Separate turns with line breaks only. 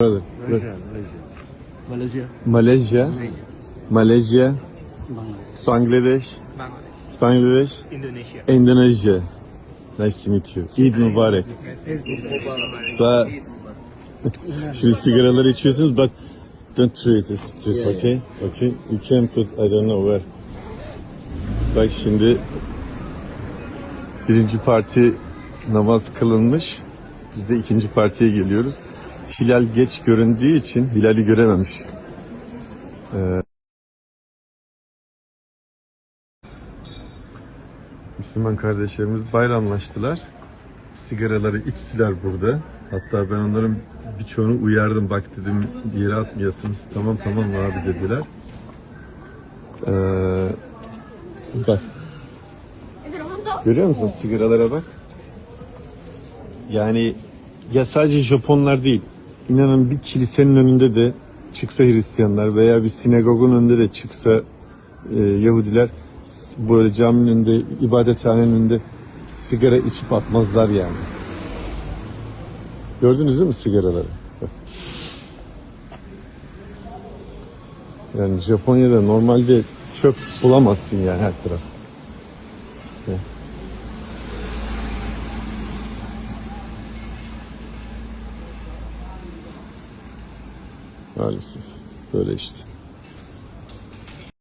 Brother.
Malaysia, Malaysia.
Malaysia,
Malaysia.
Malaysia,
Bangladesh.
Bangladesh,
Bangladesh. Indonesia.
Indonesia. Nice to meet you. Eid mübarek. Ba Şimdi sigaraları içiyorsunuz but don't throw it as street, okay? Okay? You can put, I don't know where. Bak şimdi birinci parti namaz kılınmış. Biz de ikinci partiye geliyoruz. Hilal geç göründüğü için Hilal'i görememiş. Ee, Müslüman kardeşlerimiz bayramlaştılar. Sigaraları içtiler burada. Hatta ben onların birçoğunu uyardım. Bak dedim yere atmayasınız. Tamam tamam abi dediler. Ee, bak. Görüyor musun sigaralara bak. Yani ya sadece Japonlar değil. İnanın bir kilisenin önünde de çıksa Hristiyanlar veya bir sinagogun önünde de çıksa e, Yahudiler böyle caminin önünde, ibadethanenin önünde sigara içip atmazlar yani. Gördünüz değil mi sigaraları? Yani Japonya'da normalde çöp bulamazsın yani her taraf. Maalesef. Böyle işte.